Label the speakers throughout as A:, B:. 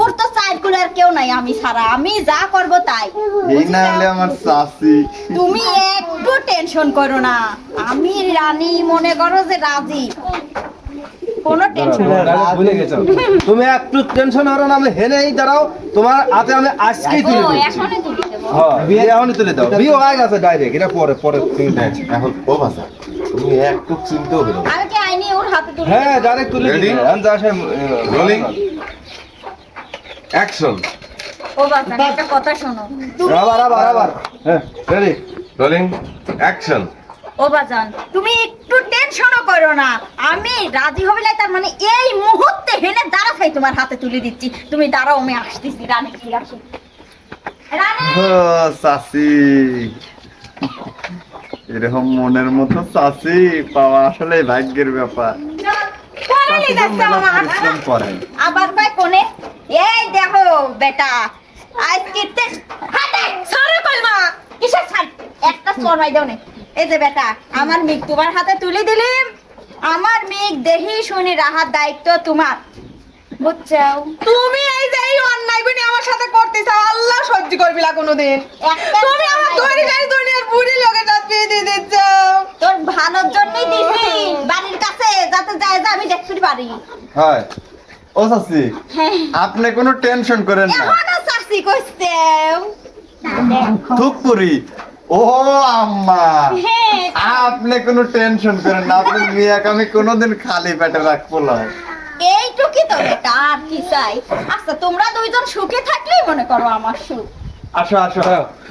A: ওর তো সার্কুলার কেউ নাই আমি ছাড়া। আমি যা করব তাই।
B: এই না হলে আমার চাষি
A: তুমি একটু টেনশন করো না। আমি রানী মনে করো যে রাজি। কোনো টেনশন
C: ভুলে গেছো। তুমি একটু টেনশন হরো না আমি হেনেই দাঁড়াও। তোমার হাতে আমি আজকেই তুলে দিচ্ছি।
A: এখনই তুলি দেবো।
C: হ্যাঁ বিয়ে এখনই তুলে দাও। বিয়ে হয়ে গেছে ডাইরেক্ট এটা পরে পরে তুমি দাও।
D: এখন ও বাসা তুমি একটু চিনতেও না।
A: আমি কি আইনি ওর হাতে তুলি
C: হ্যাঁ ডাইরেক্ট তুলে দিই আমি আসে
D: Rolling? অ্যাকশন
A: ও বাচ্চা একটা কথা শোনো।
C: আবার আবার আবার। হ্যাঁ রেডি
D: রোলিং অ্যাকশন
A: ও বাজান তুমি একটু টেনশনও করো না। আমি রাজি হবে না তার মানে এই মুহূর্তে হেনে দাঁড়া খাই তোমার হাতে তুলে দিচ্ছি। তুমি দাঁড়াও আমি আসতেছি রানী কি আসো
B: চাষি এরকম মনের মতো চাষি পাওয়া আসলে ভাগ্যের ব্যাপার।
A: আবার কোনে এই দেখো বেটা আজকে তে হাতে সরে কলমা কিসের ছাড়? একটা সরাই দাও নে। এই যে বেটা আমার মিক তোমার হাতে তুলে দিলিম। আমার মিক দেহি শুনি রাহার দায়িত্ব তোমার। বুঝছ
E: তুমি এই যে এই অন্যায় গুনি আমার সাথে করতেছ আল্লাহ সহ্য করবি না কোনোদিন।
A: একটা
E: তুমি আমার তৈরি। গাড়ি দুনিয়ার বুড়ি লোকের সাথে বিয়ে দিয়ে দিচ্ছ
A: তোর ভালোর জন্যই দিছি বাড়ির কাছে যাতে যায় যে আমি দেখতে পারি।
B: হয়। ও
A: হ্যাঁ।
B: আপনি কোনো টেনশন করেন না। থুকপুরি ও আম্মা
A: হ্যাঁ।
B: আপনি কোনো টেনশন করেন না আপনি মিয়াকে আমি কোনোদিন খালি পেটে রাখব না।
A: এইটুকি তো বেটা আর কি চাই। আচ্ছা তোমরা দুইজন সুখে থাকলেই মনে করো আমার সুখ।
B: আসো আসো।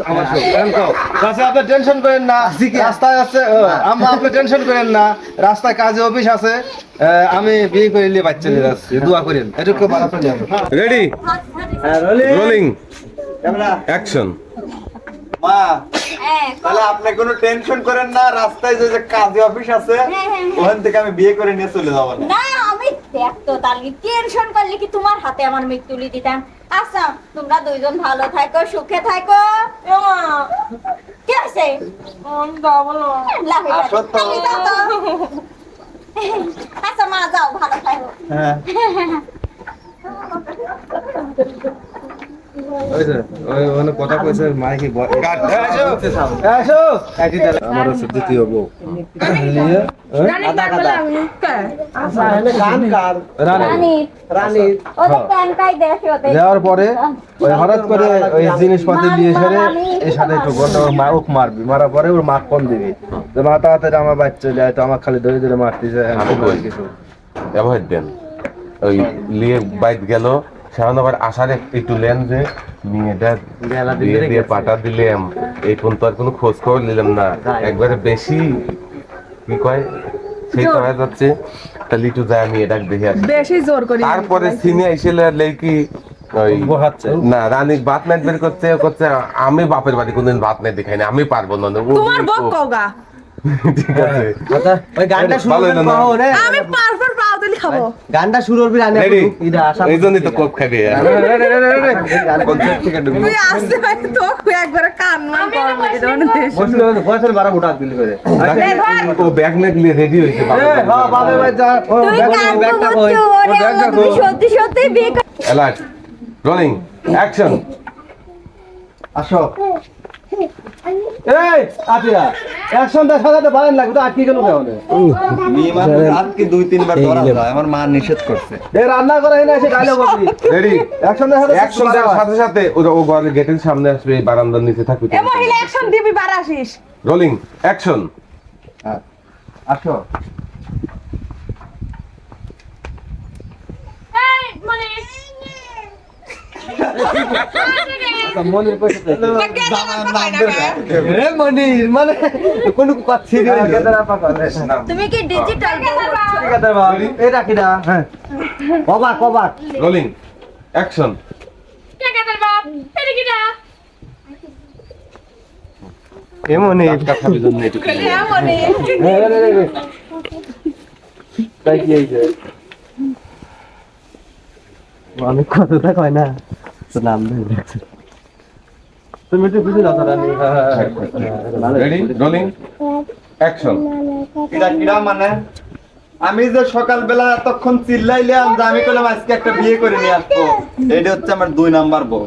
C: আমার তো কাছে আপনি টেনশন করেন না। রাস্তায় আছে ও, আম্মা আপনি টেনশন করেন না। রাস্তায় কাজে অফিস আছে আমি বিয়ে করে নিয়ে বাচ্চা নিয়ে যাচ্ছি। দোয়া করেন। এটুকু চলে
D: রেডি
C: হ্যাঁ,
D: রোলিং অ্যাকশন
B: মা
A: হ্যাঁ
B: তাহলে আপনি কোনো টেনশন করেন না। রাস্তায় যে যে কাজে অফিস আছে
A: হ্যাঁ, হ্যাঁ, হ্যাঁ।
B: ওখান থেকে আমি বিয়ে করে নিয়ে চলে যাব। না
A: না তালি টেনশন করলে কি তোমার হাতে আমার মেয়ে তুলি দিতাম? আচ্ছা তোমরা দুইজন ভালো থাকো সুখে থাকো। কি আছে। আচ্ছা মা যাও ভালো থাকো।
B: হ্যাঁ।
C: কথা কইছে মাইকে আমার দ্বিতীয় বউ। নিয়ে রানী
A: রানী ওদের প্যান্টাই দেখে ওদের
C: দেওয়ার পরে ওই হঠাৎ করে ওই জিনিসপাতি দিয়ে সেরে এই সাথে একটু মা ওক মারবি। মারার পরে ওর মা কম দিবি। যে মাথা হাতে আমার বাচ্চা যায় তো আমার খালি ধরে ধরে মারতেছে
D: আমি
C: কিছু।
D: অ্যাভয়েড দেন। ওই লিয়ে বাইক গেল সেখানে আবার আসার একটু লেন যে মেয়েটা দিয়ে পাটা দিলাম। এই কোন তো আর কোনো খোঁজ খবর নিলাম না। একবারে বেশি কি কয়? সেই করা যাচ্ছে। তাহলে একটু যায় আমি এটা দেখে আসি।
E: বেশি জোর করি
D: তারপরে সিনে এসে লেকি ওই না রানী ভাত নাইট বের করতে করতে আমি বাপের বাড়ি কোনদিন ভাত নাই দেখাই না আমি পারব না।
E: তোমার বক কওগা
D: ঠিক আছে।
C: ওই গানটা শুরু
D: ভালো
E: আমি পারফর পাও দিলি খাব।
C: গানটা শুরু করবি রানী
D: রেডি এই জন্যই তো কোপ খাবি।
E: তুই আসতে পারি তো একবারে কান মান গরম লেগে যাবে না দেশ।
C: বয়সের বারা মোটা দিলি করে।
D: ও ব্যাগ না নিয়ে রেডি হয়েছে
C: বাবা ভাই যা। ও ব্যাগটা কই? ও ব্যাগটা কই?
A: সত্যি সত্যি বিয়ে
D: অ্যালার্ট রোলিং অ্যাকশন
B: আসো।
C: এই আতিয়া একশনটা সাজাতে পারেন লাগবে তো আটকে গেল কেমন
B: আজকে দুই তিনবার ধরা যায় আমার মা নিষেধ করছে।
C: এ রান্না করে এনে এসে ডায়লগ বলবি
D: রেডি।
C: একশনটা সাথে
D: অ্যাকশন দেওয়ার সাথে সাথে ও ঘরের গেটের সামনে আসবে বারান্দার নিচে থাকবে
E: এ মহিলা অ্যাকশন দিবি বার আসিস।
D: রোলিং অ্যাকশন
B: আসো। নাম ধরে
C: এ মনির মানে কোন কথা
A: তুমি কি ডিজিটাল
C: এই রাখি দা হ্যাঁ। কবাক কবাক।
D: রোলিং অ্যাকশন
C: এ মনির।
D: টাটকা খাবি জন্য একটু
C: তাই কি হয়েছে অনেক কথা কয় না। নাম ধরে
B: আমি যে সকাল বেলা এতক্ষণ চিল্লাইলাম যে আমি কলাম আজকে একটা বিয়ে করে নিয়ে আসব। এটা হচ্ছে আমার দুই নাম্বার বউ।